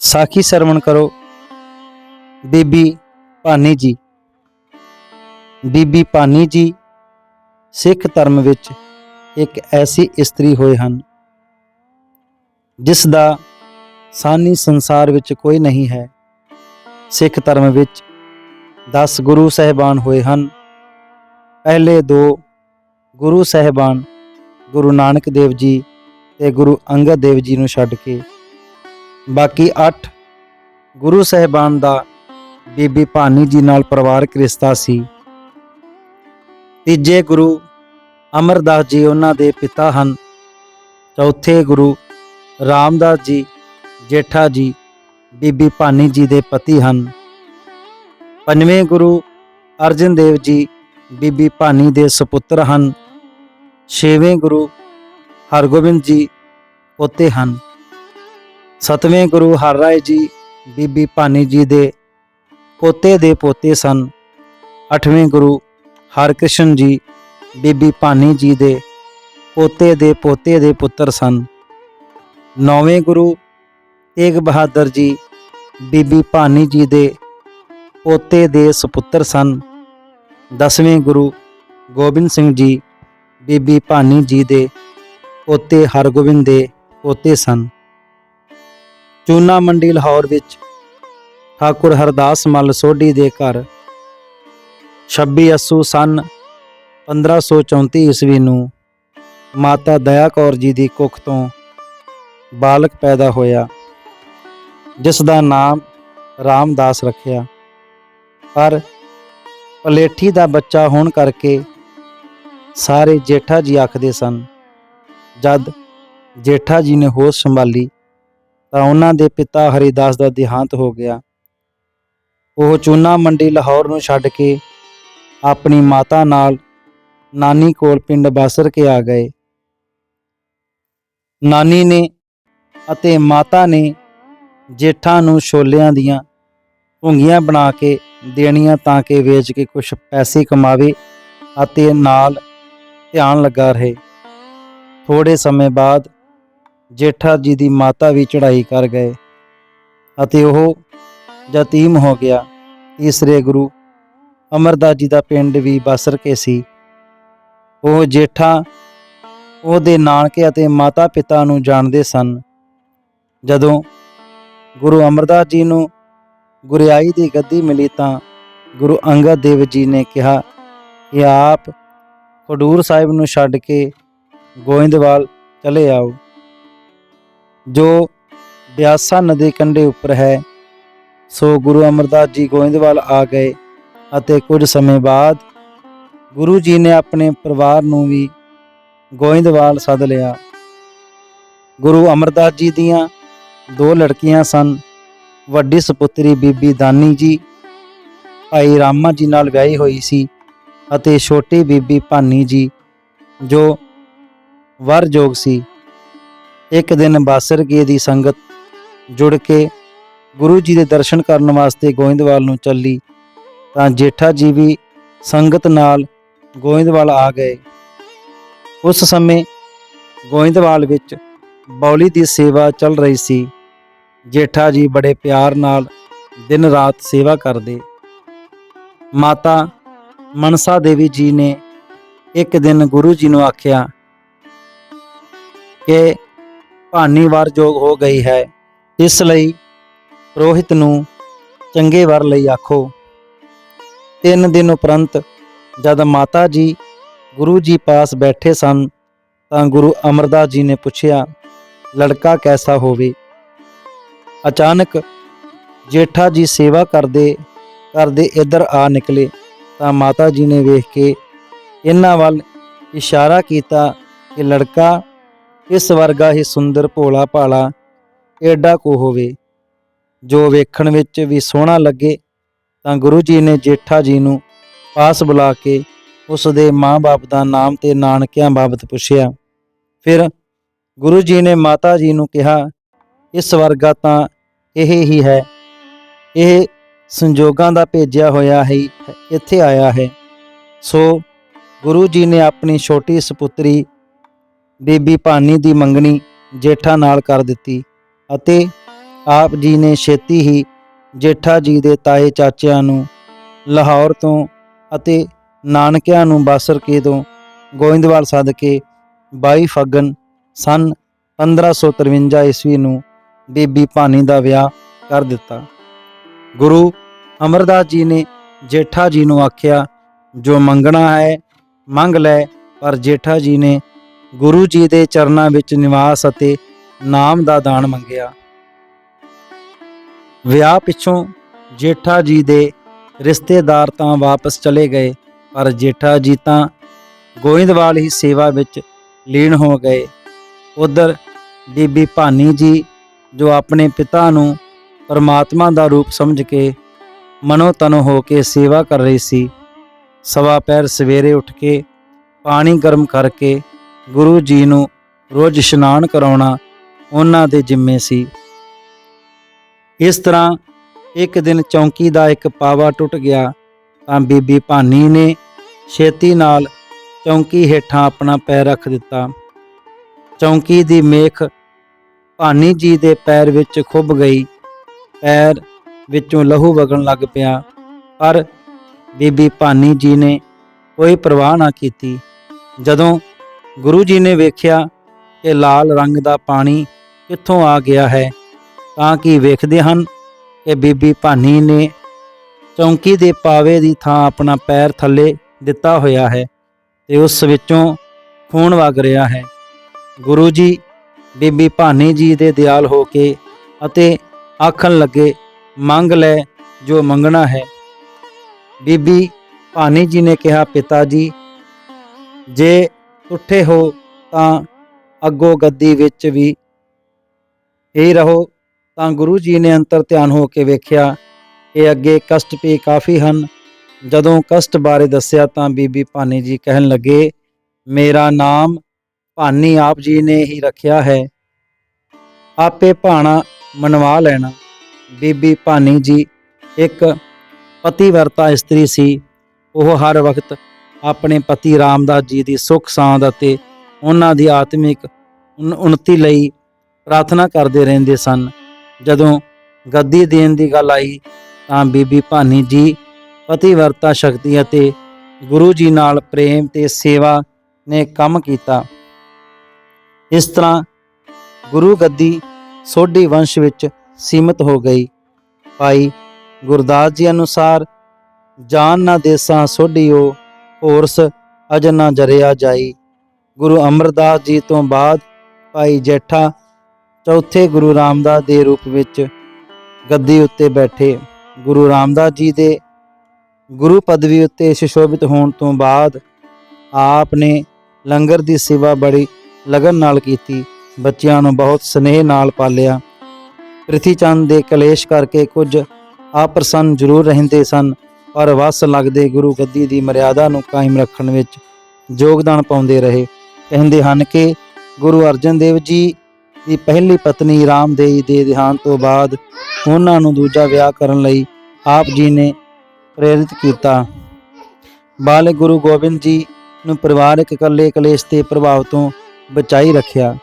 ਸਾਖੀ ਸਰਵਣ ਕਰੋ। ਬੀਬੀ ਭਾਨੀ ਜੀ। ਬੀਬੀ ਭਾਨੀ ਜੀ ਸਿੱਖ ਧਰਮ ਵਿੱਚ ਇੱਕ ਐਸੀ ਇਸਤਰੀ ਹੋਏ ਹਨ, ਜਿਸ ਦਾ ਸਾਨੀ ਸੰਸਾਰ ਵਿੱਚ ਕੋਈ ਨਹੀਂ ਹੈ। ਸਿੱਖ ਧਰਮ ਵਿੱਚ 10 ਗੁਰੂ ਸਹਿਬਾਨ ਹੋਏ ਹਨ। ਪਹਿਲੇ ਦੋ ਗੁਰੂ ਸਹਿਬਾਨ ਗੁਰੂ ਨਾਨਕ ਦੇਵ ਜੀ ਤੇ ਗੁਰੂ ਅੰਗਦ ਦੇਵ ਜੀ ਨੂੰ ਛੱਡ ਕੇ ਬਾਕੀ 8 ਗੁਰੂ ਸਹਿਬਾਨ ਦਾ ਬੀਬੀ ਭਾਨੀ ਜੀ ਨਾਲ ਪਰਿਵਾਰਕ ਰਿਸ਼ਤਾ ਸੀ। ਤੀਜੇ ਗੁਰੂ ਅਮਰਦਾਸ ਜੀ ਉਹਨਾਂ ਦੇ ਪਿਤਾ ਹਨ। ਚੌਥੇ ਗੁਰੂ ਰਾਮਦਾਸ ਜੀ, ਜੇਠਾ ਜੀ, ਬੀਬੀ ਭਾਨੀ ਜੀ ਦੇ ਪਤੀ ਹਨ। ਪੰਜਵੇਂ ਗੁਰੂ ਅਰਜਨ ਦੇਵ ਜੀ, ਬੀਬੀ ਭਾਨੀ ਦੇ ਸੁਪੁੱਤਰ ਹਨ। ਛੇਵੇਂ ਗੁਰੂ ਹਰਗੋਬਿੰਦ ਜੀ ਪੋਤੇ ਹਨ। ਸਤਵੇਂ ਗੁਰੂ ਹਰ ਰਾਏ ਜੀ, ਬੀਬੀ ਭਾਨੀ ਜੀ ਦੇ ਪੋਤੇ ਦੇ ਪੋਤੇ ਸਨ। ਅੱਠਵੇਂ ਗੁਰੂ ਹਰਕ੍ਰਿਸ਼ਨ ਜੀ, ਬੀਬੀ ਭਾਨੀ ਜੀ ਦੇ ਪੋਤੇ ਦੇ ਪੋਤੇ ਦੇ ਪੁੱਤਰ ਸਨ। ਨੌਵੇਂ ਗੁਰੂ ਤੇਗ ਬਹਾਦਰ ਜੀ, ਬੀਬੀ ਭਾਨੀ ਜੀ ਦੇ ਪੋਤੇ ਦੇ ਸੁਪੁੱਤਰ ਸਨ। ਦਸਵੇਂ ਗੁਰੂ ਗੋਬਿੰਦ ਸਿੰਘ ਜੀ, ਬੀਬੀ ਭਾਨੀ ਜੀ ਦੇ ਪੋਤੇ ਹਰਗੋਬਿੰਦ ਦੇ ਪੋਤੇ ਸਨ। ਚੂਨਾ ਮੰਡੀ ਲਾਹੌਰ ਵਿੱਚ ਠਾਕੁਰ ਹਰਦਾਸ ਮੱਲ ਸੋਢੀ ਦੇ ਘਰ 26 ਅਸੂ ਸਨ 1534 ਈਸਵੀ ਨੂੰ ਮਾਤਾ ਦਇਆ ਕੌਰ ਜੀ ਦੀ ਕੁੱਖ ਤੋਂ ਬਾਲਕ ਪੈਦਾ ਹੋਇਆ, ਜਿਸ ਦਾ ਨਾਮ ਰਾਮਦਾਸ ਰੱਖਿਆ। ਪਰ ਪਲੇਠੀ ਦਾ ਬੱਚਾ ਹੋਣ ਕਰਕੇ ਸਾਰੇ ਜੇਠਾ ਜੀ ਆਖਦੇ ਸਨ, ਜਦ ਜੇਠਾ ਜੀ ਨੇ ਹੋਸ਼ ਸੰਭਾਲੀ ਤਾਂ ਉਹਨਾਂ ਦੇ ਪਿਤਾ ਹਰੀਦਾਸ ਦਾ ਦੇਹਾਂਤ ਹੋ ਗਿਆ। ਉਹ ਚੂਨਾ ਮੰਡੀ ਲਾਹੌਰ ਨੂੰ ਛੱਡ ਕੇ ਆਪਣੀ ਮਾਤਾ ਨਾਲ ਨਾਨੀ ਕੋਲ ਪਿੰਡ ਬਾਸਰ ਕੇ ਆ ਗਏ। ਨਾਨੀ ਨੇ ਅਤੇ ਮਾਤਾ ਨੇ ਜੇਠਾਂ ਨੂੰ ਛੋਲਿਆਂ ਦੀਆਂ ਭੁੰਗੀਆਂ ਬਣਾ ਕੇ ਦੇਣੀਆਂ ਤਾਂ ਕਿ ਵੇਚ ਕੇ ਕੁਝ ਪੈਸੇ ਕਮਾਵੇ ਅਤੇ ਨਾਲ ਧਿਆਨ ਲੱਗਾ ਰਹੇ। ਥੋੜੇ ਸਮੇਂ ਬਾਅਦ ਜੇਠਾ ਜੀ ਦੀ ਮਾਤਾ ਵੀ ਚੜ੍ਹਾਈ ਕਰ ਗਏ ਅਤੇ ਉਹ ਯਤੀਮ ਹੋ ਗਿਆ। ਤੀਸਰੇ ਗੁਰੂ ਅਮਰਦਾਸ ਜੀ ਦਾ ਪਿੰਡ ਵੀ ਬਸਰ ਕੇ ਸੀ। ਉਹ ਜੇਠਾ ਉਹਦੇ ਨਾਨਕੇ ਅਤੇ ਮਾਤਾ ਪਿਤਾ ਨੂੰ ਜਾਣਦੇ ਸਨ। ਜਦੋਂ ਗੁਰੂ ਅਮਰਦਾਸ ਜੀ ਨੂੰ ਗੁਰਿਆਈ ਦੀ ਗੱਦੀ ਮਿਲੀ ਤਾਂ ਗੁਰੂ ਅੰਗਦ ਦੇਵ ਜੀ ਨੇ ਕਿਹਾ ਕਿ ਆਪ ਖਡੂਰ ਸਾਹਿਬ ਨੂੰ ਛੱਡ ਕੇ ਗੋਇੰਦਵਾਲ ਚਲੇ ਆਓ। ਜੋ ਬਿਆਸਾ ਨਦੀ ਕੰਢੇ ਉੱਪਰ ਹੈ, ਸੋ ਗੁਰੂ ਅਮਰਦਾਸ ਜੀ ਗੋਇੰਦਵਾਲ ਆ ਗਏ ਅਤੇ ਕੁਝ ਸਮੇਂ ਬਾਅਦ ਗੁਰੂ ਜੀ ਨੇ ਆਪਣੇ ਪਰਿਵਾਰ ਨੂੰ ਵੀ ਗੋਇੰਦਵਾਲ ਸੱਦ ਲਿਆ। ਗੁਰੂ ਅਮਰਦਾਸ ਜੀ ਦੀਆਂ ਦੋ ਲੜਕੀਆਂ ਸਨ, ਵੱਡੀ ਸੁਪੁੱਤਰੀ ਬੀਬੀ ਦਾਨੀ ਜੀ, ਭਾਈ ਰਾਮਾ ਜੀ ਨਾਲ ਵਿਆਹੀ ਹੋਈ ਸੀ ਅਤੇ ਛੋਟੀ ਬੀਬੀ ਭਾਨੀ ਜੀ, ਜੋ ਵਰਯੋਗ ਸੀ। ਇੱਕ ਦਿਨ ਬਾਸਰਗੇ ਦੀ ਸੰਗਤ ਜੁੜ ਕੇ ਗੁਰੂ ਜੀ ਦੇ ਦਰਸ਼ਨ ਕਰਨ ਵਾਸਤੇ ਗੋਇੰਦਵਾਲ ਨੂੰ ਚੱਲੀ, ਤਾਂ ਜੇਠਾ ਜੀ ਵੀ ਸੰਗਤ ਨਾਲ ਗੋਇੰਦਵਾਲ ਆ ਗਏ। ਉਸ ਸਮੇਂ ਗੋਇੰਦਵਾਲ ਵਿੱਚ ਬੌਲੀ ਦੀ ਸੇਵਾ ਚੱਲ ਰਹੀ ਸੀ। ਜੇਠਾ ਜੀ ਬੜੇ ਪਿਆਰ ਨਾਲ ਦਿਨ ਰਾਤ ਸੇਵਾ ਕਰਦੇ। ਮਾਤਾ ਮਨਸਾ ਦੇਵੀ ਜੀ ਨੇ ਇੱਕ ਦਿਨ ਗੁਰੂ ਜੀ ਨੂੰ ਆਖਿਆ ਕਿ ਭਾਨੀ ਵਾਰ ਜੋਗ ਹੋ ਗਈ ਹੈ, ਇਸ ਲਈ ਰੋਹਿਤ ਨੂੰ ਚੰਗੇ ਵਰ ਲਈ ਆਖੋ। ਤਿੰਨ ਦਿਨ ਉਪਰੰਤ ਜਦ ਮਾਤਾ ਜੀ ਗੁਰੂ ਜੀ ਪਾਸ ਬੈਠੇ ਸਨ, ਤਾਂ ਗੁਰੂ ਅਮਰਦਾਸ ਜੀ ਨੇ ਪੁੱਛਿਆ, ਲੜਕਾ ਕੈਸਾ ਹੋਵੇ? ਅਚਾਨਕ ਜੇਠਾ ਜੀ ਸੇਵਾ ਕਰਦੇ ਕਰਦੇ ਇੱਧਰ ਆ ਨਿਕਲੇ, ਤਾਂ ਮਾਤਾ ਜੀ ਨੇ ਵੇਖ ਕੇ ਇਹਨਾਂ ਵੱਲ ਇਸ਼ਾਰਾ ਕੀਤਾ ਕਿ ਲੜਕਾ ਇਸ ਵਰਗਾ ਹੀ ਸੁੰਦਰ ਭੋਲਾ ਭਾਲਾ ਏਡਾ ਕੋ ਹੋਵੇ, ਜੋ ਵੇਖਣ ਵਿੱਚ ਵੀ ਸੋਹਣਾ ਲੱਗੇ, ਤਾਂ ਗੁਰੂ ਜੀ ਨੇ ਜੇਠਾ ਜੀ ਨੂੰ ਪਾਸ ਬੁਲਾ ਕੇ ਉਸ ਦੇ ਮਾਂ-ਬਾਪ ਦਾ ਨਾਮ ਤੇ ਨਾਨਕਿਆਂ ਬਾਬਤ ਪੁੱਛਿਆ। ਫਿਰ ਗੁਰੂ ਜੀ ਨੇ ਮਾਤਾ ਜੀ ਨੂੰ ਕਿਹਾ, ਇਸ ਵਰਗਾ ਤਾਂ ਇਹ ਹੀ ਹੈ, ਇਹ ਸੰਜੋਗਾਂ ਦਾ ਭੇਜਿਆ ਹੋਇਆ ਹੀ, ਇੱਥੇ ਆਇਆ ਹੈ। ਸੋ ਗੁਰੂ ਜੀ ਨੇ ਆਪਣੀ ਛੋਟੀ ਸੁਪੁੱਤਰੀ ਬੀਬੀ ਭਾਨੀ ਦੀ ਮੰਗਣੀ ਜੇਠਾ ਨਾਲ ਕਰ ਦਿੱਤੀ ਅਤੇ ਆਪ ਜੀ ਨੇ ਛੇਤੀ ਹੀ ਜੇਠਾ ਜੀ ਦੇ ਤਾਏ ਚਾਚਿਆਂ ਨੂੰ ਲਾਹੌਰ ਤੋਂ ਅਤੇ ਨਾਨਕਿਆਂ ਨੂੰ ਬਾਸਰਕੇ ਤੋਂ ਗੋਇੰਦਵਾਲ ਸੱਦ ਕੇ 22 ਫੱਗਣ ਸਨ 1553 ਈਸਵੀ ਨੂੰ ਬੀਬੀ ਭਾਨੀ ਦਾ ਵਿਆਹ ਕਰ ਦਿੱਤਾ। ਗੁਰੂ ਅਮਰਦਾਸ ਜੀ ਨੇ ਜੇਠਾ ਜੀ ਨੂੰ ਆਖਿਆ, ਜੋ ਮੰਗਣਾ ਹੈ ਮੰਗ ਲੈ, ਪਰ ਜੇਠਾ ਜੀ ਨੇ ਗੁਰੂ ਜੀ ਦੇ ਚਰਨਾਂ ਵਿੱਚ ਨਿਵਾਸ ਅਤੇ ਨਾਮ ਦਾ ਦਾਨ ਮੰਗਿਆ। ਵਿਆਹ ਪਿੱਛੋਂ ਜੇਠਾ ਜੀ ਦੇ ਰਿਸ਼ਤੇਦਾਰ ਤਾਂ ਵਾਪਸ ਚਲੇ ਗਏ, ਪਰ ਜੇਠਾ ਜੀ ਤਾਂ ਗੋਇੰਦਵਾਲ ਹੀ ਸੇਵਾ ਵਿੱਚ ਲੀਨ ਹੋ ਗਏ। ਉਧਰ ਬੀਬੀ ਭਾਨੀ ਜੀ, ਜੋ ਆਪਣੇ ਪਿਤਾ ਨੂੰ ਪਰਮਾਤਮਾ ਦਾ ਰੂਪ ਸਮਝ ਕੇ ਮਨੋ ਤਨੋ ਹੋ ਕੇ ਸੇਵਾ ਕਰ ਰਹੀ ਸੀ, ਸਵਾ ਪੈਰ ਸਵੇਰੇ ਉੱਠ ਕੇ ਪਾਣੀ ਗਰਮ ਕਰਕੇ ਗੁਰੂ ਜੀ ਨੂੰ ਰੋਜ਼ ਇਸ਼ਨਾਨ ਕਰਾਉਣਾ ਉਹਨਾਂ ਦੇ ਜਿੰਮੇ ਸੀ। ਇਸ ਤਰ੍ਹਾਂ ਇੱਕ ਦਿਨ ਚੌਂਕੀ ਦਾ ਇੱਕ ਪਾਵਾ ਟੁੱਟ ਗਿਆ ਤਾਂ ਬੀਬੀ ਭਾਨੀ ਨੇ ਛੇਤੀ ਨਾਲ ਚੌਂਕੀ ਹੇਠਾਂ ਆਪਣਾ ਪੈਰ ਰੱਖ ਦਿੱਤਾ। ਚੌਂਕੀ ਦੀ ਮੇਖ ਭਾਨੀ ਜੀ ਦੇ ਪੈਰ ਵਿੱਚ ਖੁੱਭ ਗਈ। ਪੈਰ ਵਿੱਚੋਂ ਲਹੂ ਵਗਣ ਲੱਗ ਪਿਆ, ਪਰ ਬੀਬੀ ਭਾਨੀ ਜੀ ਨੇ ਕੋਈ ਪਰਵਾਹ ਨਾ ਕੀਤੀ। ਜਦੋਂ ਗੁਰੂ ਜੀ ਨੇ ਵੇਖਿਆ ਕਿ ਲਾਲ ਰੰਗ ਦਾ ਪਾਣੀ ਕਿੱਥੋਂ ਆ ਗਿਆ ਹੈ, ਤਾਂ ਕਿ ਵੇਖਦੇ ਹਨ ਕਿ ਬੀਬੀ ਭਾਨੀ ਨੇ ਚੌਂਕੀ ਦੇ ਪਾਵੇ ਦੀ ਥਾਂ ਆਪਣਾ ਪੈਰ ਥੱਲੇ ਦਿੱਤਾ ਹੋਇਆ ਹੈ ਤੇ ਉਸ ਵਿੱਚੋਂ ਖੂਨ ਵਗ ਰਿਹਾ ਹੈ। ਗੁਰੂ ਜੀ, ਬੀਬੀ ਭਾਨੀ ਜੀ ਦੇ ਦਿਆਲ ਹੋ ਕੇ ਅਤੇ ਆਖਣ ਲੱਗੇ, ਮੰਗ ਲੈ ਜੋ ਮੰਗਣਾ ਹੈ। ਬੀਬੀ ਭਾਨੀ ਜੀ ਨੇ ਕਿਹਾ, ਪਿਤਾ ਜੀ, ਜੇ ਉੱਠੇ ਹੋ ਤਾਂ ਅੱਗੋਂ ਗੱਦੀ ਵਿੱਚ ਵੀ ਹੀ ਰਹੋ। ਤਾਂ ਗੁਰੂ ਜੀ ਨੇ ਅੰਤਰ ਧਿਆਨ ਹੋ ਕੇ ਵੇਖਿਆ ਕਿ ਅੱਗੇ ਕਸ਼ਟ ਵੀ ਕਾਫੀ ਹਨ। ਜਦੋਂ ਕਸ਼ਟ ਬਾਰੇ ਦੱਸਿਆ ਤਾਂ ਬੀਬੀ ਭਾਨੀ ਜੀ ਕਹਿਣ ਲੱਗੇ, ਮੇਰਾ ਨਾਮ ਭਾਨੀ ਆਪ ਜੀ ਨੇ ਹੀ ਰੱਖਿਆ ਹੈ। ਆਪੇ ਭਾਣਾ ਮਨਵਾ ਲੈਣਾ। ਬੀਬੀ ਭਾਨੀ ਜੀ ਇੱਕ ਪਤੀਵਰਤਾ ਇਸਤਰੀ ਸੀ। ਉਹ ਹਰ ਵਕਤ ਆਪਣੇ ਪਤੀ ਰਾਮਦਾਸ ਜੀ ਦੀ ਸੁੱਖ ਸਾਂਦ ਅਤੇ ਉਹਨਾਂ ਦੀ ਆਤਮਿਕ ਉਨ- ਉન્નਤੀ ਲਈ ਪ੍ਰਾਰਥਨਾ ਕਰਦੇ ਰਹਿੰਦੇ ਸਨ। ਜਦੋਂ ਗੱਦੀ ਦੇਣ ਦੀ ਗੱਲ ਆਈ ਤਾਂ ਬੀਬੀ ਭਾਨੀ ਜੀ ਪਤੀਵਰਤਾ, ਸ਼ਕਤੀ ਅਤੇ ਗੁਰੂ ਜੀ ਨਾਲ ਪ੍ਰੇਮ ਤੇ ਸੇਵਾ ਨੇ ਕੰਮ ਕੀਤਾ। ਇਸ ਤਰ੍ਹਾਂ ਗੁਰੂ ਗੱਦੀ ਸੋਢੀ ਵੰਸ਼ ਵਿੱਚ ਸੀਮਤ ਹੋ ਗਈ। ਭਾਈ ਗੁਰਦਾਸ ਜੀ ਅਨੁਸਾਰ ਜਾਨ ਨਾ ਦੇਸਾਂ ਸੋਢੀਓ ਹੋਰਸ ਅਜਨ ਨਾ ਜਰਿਆ ਜਾਈ। ਗੁਰੂ ਅਮਰਦਾਸ ਜੀ ਤੋਂ ਬਾਅਦ ਭਾਈ ਜੇਠਾ ਚੌਥੇ ਗੁਰੂ ਰਾਮਦਾਸ ਦੇ ਰੂਪ ਵਿੱਚ ਗੱਦੀ ਉੱਤੇ ਬੈਠੇ। ਗੁਰੂ ਰਾਮਦਾਸ ਜੀ ਦੇ ਗੁਰੂ ਪਦਵੀ ਉੱਤੇ ਸੁਸ਼ੋਭਿਤ ਹੋਣ ਤੋਂ ਬਾਅਦ ਆਪ ਨੇ ਲੰਗਰ ਦੀ ਸੇਵਾ ਬੜੀ ਲਗਨ ਨਾਲ ਕੀਤੀ। ਬੱਚਿਆਂ ਨੂੰ ਬਹੁਤ ਸਨੇਹ ਨਾਲ ਪਾਲਿਆ। ਪ੍ਰਿਥੀ ਚੰਦ ਦੇ ਕਲੇਸ਼ ਕਰਕੇ ਕੁਝ ਅਪ੍ਰਸੰਨ ਜ਼ਰੂਰ ਰਹਿੰਦੇ ਸਨ। ਪਰ ਵਸ ਲੱਗਦੇ ਗੁਰੂ ਗੱਦੀ ਦੀ ਮਰਿਆਦਾ ਨੂੰ ਕਾਇਮ ਰੱਖਣ ਵਿੱਚ ਯੋਗਦਾਨ ਪਾਉਂਦੇ ਰਹੇ। ਕਹਿੰਦੇ ਹਨ ਕਿ ਗੁਰੂ ਅਰਜਨ ਦੇਵ ਜੀ ਦੀ ਪਹਿਲੀ ਪਤਨੀ ਰਾਮਦੇਵੀ ਦੇ ਦੇਹਾਂਤ ਤੋਂ ਬਾਅਦ ਉਹਨਾਂ ਨੂੰ ਦੂਜਾ ਵਿਆਹ ਕਰਨ ਲਈ ਆਪ ਜੀ ਨੇ ਪ੍ਰੇਰਿਤ ਕੀਤਾ। ਬਾਲਕ ਗੁਰੂ ਗੋਬਿੰਦ ਜੀ ਨੂੰ ਪਰਿਵਾਰਕ ਇਕੱਲੇ ਕਲੇਸ਼ ਦੇ ਪ੍ਰਭਾਵ ਤੋਂ ਬਚਾਈ ਰੱਖਿਆ।